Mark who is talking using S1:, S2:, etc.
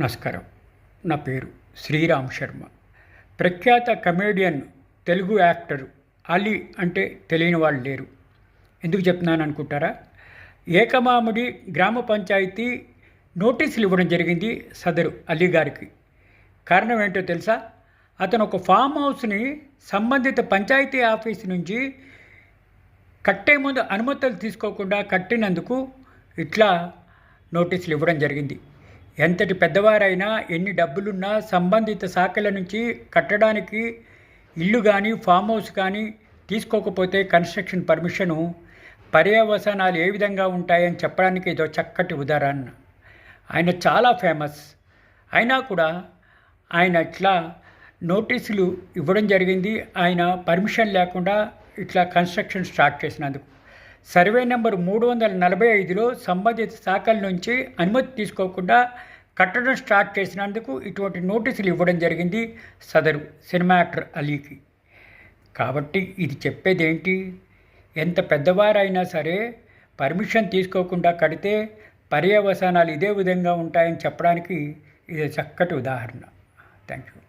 S1: నమస్కారం. నా పేరు శ్రీరామ్ శర్మ. ప్రఖ్యాత కమేడియన్ తెలుగు యాక్టర్ అలీ అంటే తెలియని వాళ్ళు లేరు. ఎందుకు చెప్తున్నాను అనుకుంటారా? ఏకమాముడి గ్రామ పంచాయతీ నోటీసులు ఇవ్వడం జరిగింది సదరు అలీ గారికి. కారణం ఏంటో తెలుసా? అతను ఒక ఫామ్ హౌస్ని సంబంధిత పంచాయతీ ఆఫీస్ నుంచి కట్టే ముందు అనుమతులు తీసుకోకుండా కట్టినందుకు ఇట్లా నోటీసులు ఇవ్వడం జరిగింది. ఎంతటి పెద్దవారైనా ఎన్ని డబ్బులున్నా సంబంధిత శాఖల నుంచి కట్టడానికి ఇల్లు కానీ ఫామ్ హౌస్ కానీ తీసుకోకపోతే కన్స్ట్రక్షన్ పర్మిషను పర్యవసానాలు ఏ విధంగా ఉంటాయని చెప్పడానికి ఇదో చక్కటి ఉదాహరణ. ఆయన చాలా ఫేమస్. అయినా కూడా ఆయన ఇట్లా నోటీసులు ఇవ్వడం జరిగింది. ఆయన పర్మిషన్ లేకుండా ఇట్లా కన్స్ట్రక్షన్ స్టార్ట్ చేసినందుకు. సర్వే నెంబర్ మూడు వందల నలభై ఐదులో సంబంధిత శాఖల నుంచి అనుమతి తీసుకోకుండా కట్టడం స్టార్ట్ చేసినందుకు ఇటువంటి నోటీసులు ఇవ్వడం జరిగింది సదరు సినిమా యాక్టర్ అలీకి. కాబట్టి ఇది చెప్పేది ఏంటి ఎంత పెద్దవారైనా సరే పర్మిషన్ తీసుకోకుండా కడితే పర్యవసానాలు ఇదే విధంగా ఉంటాయని చెప్పడానికి ఇది చక్కటి ఉదాహరణ. Thank you